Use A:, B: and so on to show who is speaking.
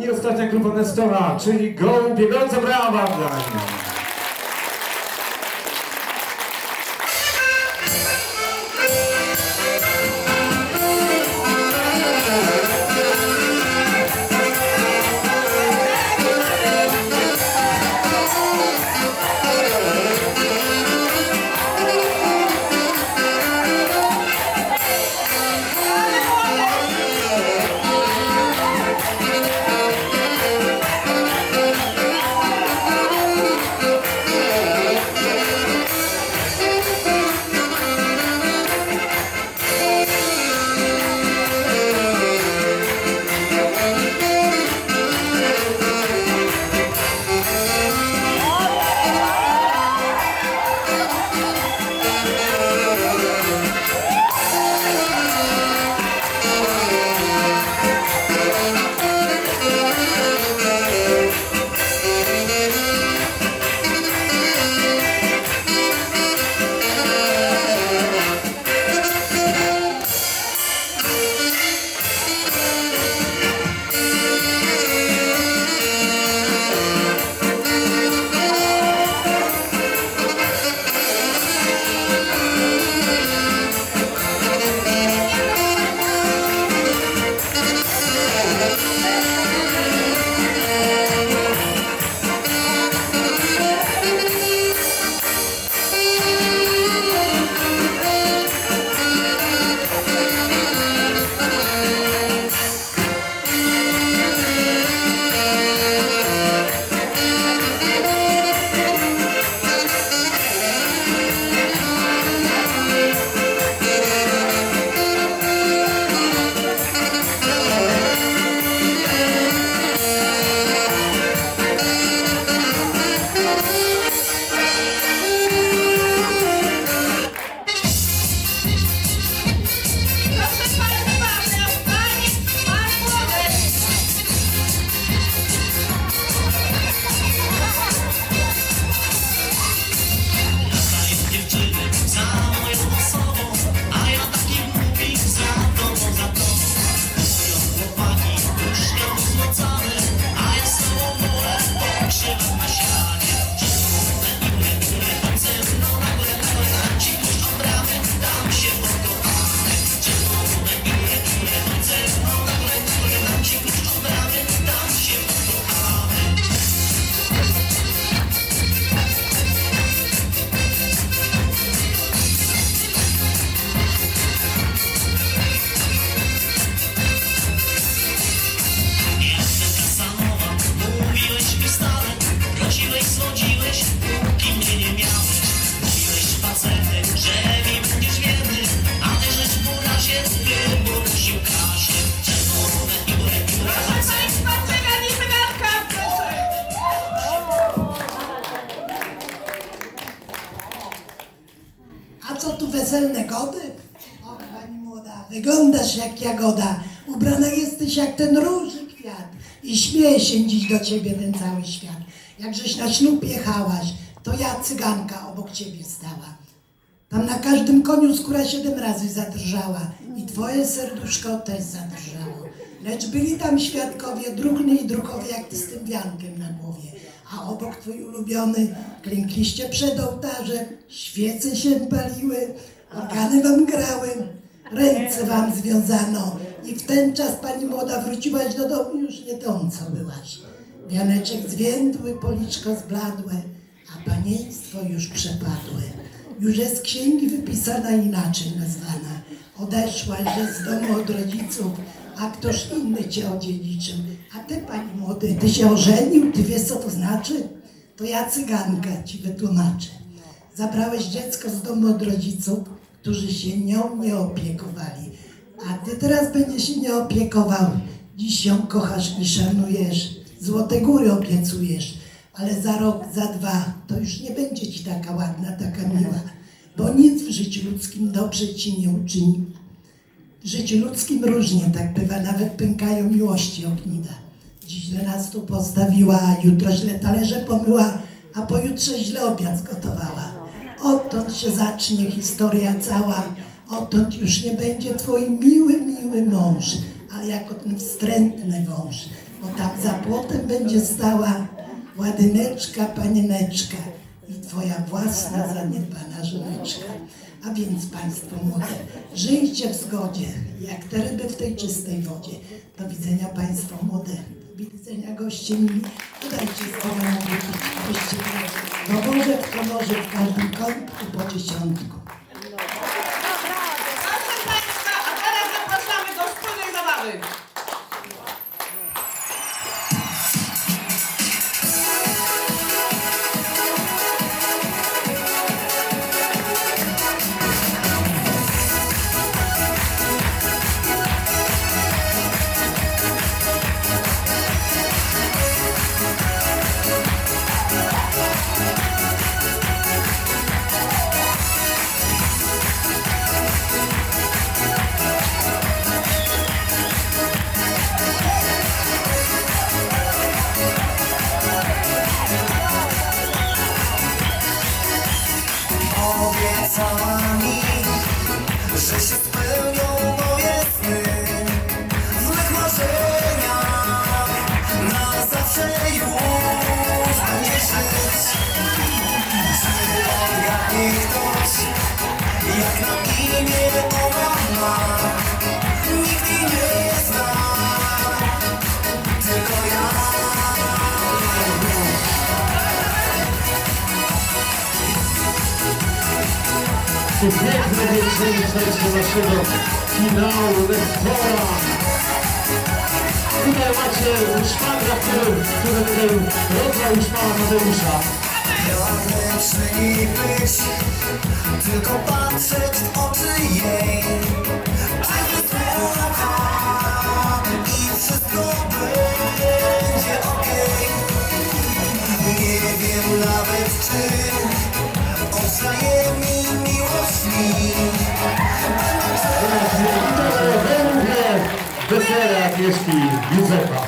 A: I ostatnia grupa testowa, czyli Go Biegnące Brawa dla nich.
B: Weselne gody? O, pani młoda, wyglądasz jak jagoda, ubrana jesteś jak ten róży kwiat i śmieje się dziś do ciebie ten cały świat. Jakżeś na ślub jechałaś, to ja cyganka obok ciebie stała. Tam na każdym koniu skóra siedem razy zadrżała i twoje serduszko też zadrżało. Lecz byli tam świadkowie, druhny i druhowie, jak ty z tym wiankiem na głowie. A obok twój ulubiony klękliście przed ołtarzem, świece się paliły, organy wam grały, ręce wam związano i w ten czas pani młoda wróciłaś do domu już nie tą, co byłaś. Wianeczek zwiędły, policzko zbladłe, a panieństwo już przepadłe. Już jest księgi wypisana inaczej nazwana. Odeszłaś, że z domu od rodziców, a ktoś inny cię odziedziczył. A ty, pani młody, ty się ożenił, ty wiesz co to znaczy? To ja cyganka ci wytłumaczę. Zabrałeś dziecko z domu od rodziców, którzy się nią nie opiekowali. A ty teraz będziesz się nie opiekował. Dziś ją kochasz i szanujesz. Złote góry obiecujesz. Ale za rok, za dwa to już nie będzie ci taka ładna, taka miła. Bo nic w życiu ludzkim dobrze ci nie uczyni. W życiu ludzkim różnie tak bywa, nawet pękają miłości ogniwa. Dziś źle nas tu postawiła, jutro źle talerze pomyła, a pojutrze źle obiad zgotowała. Odtąd się zacznie historia cała, odtąd już nie będzie twój miły, miły mąż, ale jako ten wstrętny wąż. bo tam za płotem będzie stała ładyneczka, panieneczka i twoja własna zaniedbana żoneczka. A więc Państwo młode, żyjcie w zgodzie, jak te ryby w tej czystej wodzie. Do widzenia Państwo młode, do widzenia goście mili. Słowa na mieli nowożek, konożek w każdym kątku po dziesiątku.
C: Proszę Państwa, a teraz zapraszamy do wspólnej zabawy.
D: Obiecała mi, że się spełnią
A: Tu piękne wieńczenie przejście naszego finału lektora. Tutaj macie szpagra, który, który tutaj rodzaj szpana Tadeusza.
D: Pragnę przy niej być, tylko patrzeć w oczy jej.
A: Teraz nie, to